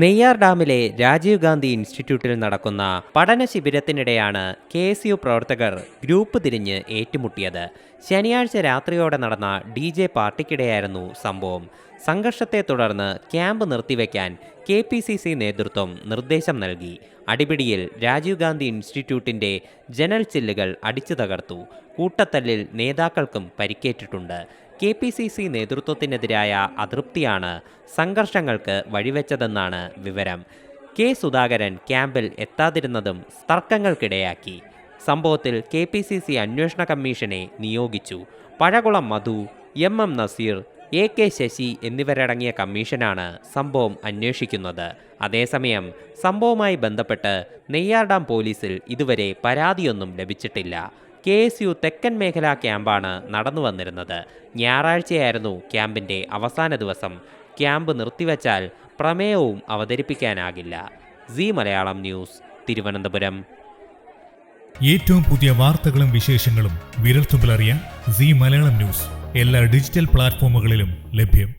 നെയ്യാർ ഡാമിലെ രാജീവ് ഗാന്ധി ഇൻസ്റ്റിറ്റ്യൂട്ടിൽ നടക്കുന്ന പഠന ശിബിരത്തിനിടെയാണ് കെ എസ് യു പ്രവർത്തകർ ഗ്രൂപ്പ് തിരിഞ്ഞ് ഏറ്റുമുട്ടിയത്. ശനിയാഴ്ച രാത്രിയോടെ നടന്ന ഡി ജെ പാർട്ടിക്കിടെയായിരുന്നു സംഭവം. സംഘർഷത്തെ തുടർന്ന് ക്യാമ്പ് നിർത്തിവെക്കാൻ കെ പി സി സി നേതൃത്വം നിർദ്ദേശം നൽകി. അടിപിടിയിൽ രാജീവ് ഗാന്ധി ഇൻസ്റ്റിറ്റ്യൂട്ടിന്റെ ജനൽ ചില്ലുകൾ അടിച്ചു തകർത്തു കൂട്ടത്തല്ലിൽ നേതാക്കൾക്കും പരിക്കേറ്റിട്ടുണ്ട്. കെ പി സി സി നേതൃത്വത്തിനെതിരായ അതൃപ്തിയാണ് സംഘർഷങ്ങൾക്ക് വഴിവെച്ചതെന്നാണ് വിവരം. കെ സുധാകരൻ ക്യാമ്പിൽ എത്താതിരുന്നതും തർക്കങ്ങൾക്കിടയാക്കി. സംഭവത്തിൽ കെ പി സി സി അന്വേഷണ കമ്മീഷനെ നിയോഗിച്ചു. Pazhakulam Madhu M M Naseer A K Sasi എന്നിവരടങ്ങിയ കമ്മീഷനാണ് സംഭവം അന്വേഷിക്കുന്നത്. അതേസമയം സംഭവവുമായി ബന്ധപ്പെട്ട് നെയ്യാർഡാം പോലീസിൽ ഇതുവരെ പരാതിയൊന്നും ലഭിച്ചിട്ടില്ല. കെ എസ് യു തെക്കൻ മേഖലാ ക്യാമ്പാണ് നടന്നു വന്നിരുന്നത്. ഞായറാഴ്ചയായിരുന്നു ക്യാമ്പിന്റെ അവസാന ദിവസം. ക്യാമ്പ് നിർത്തിവച്ചാൽ പ്രമേയവും അവതരിപ്പിക്കാനാകില്ല. Zee Malayalam news Thiruvananthapuram. ഏറ്റവും പുതിയ വാർത്തകളും വിശേഷങ്ങളും വിരൽത്തുമ്പിലറിയാൻ സി മലയാളം ന്യൂസ് എല്ലാ ഡിജിറ്റൽ പ്ലാറ്റ്ഫോമുകളിലും ലഭ്യം.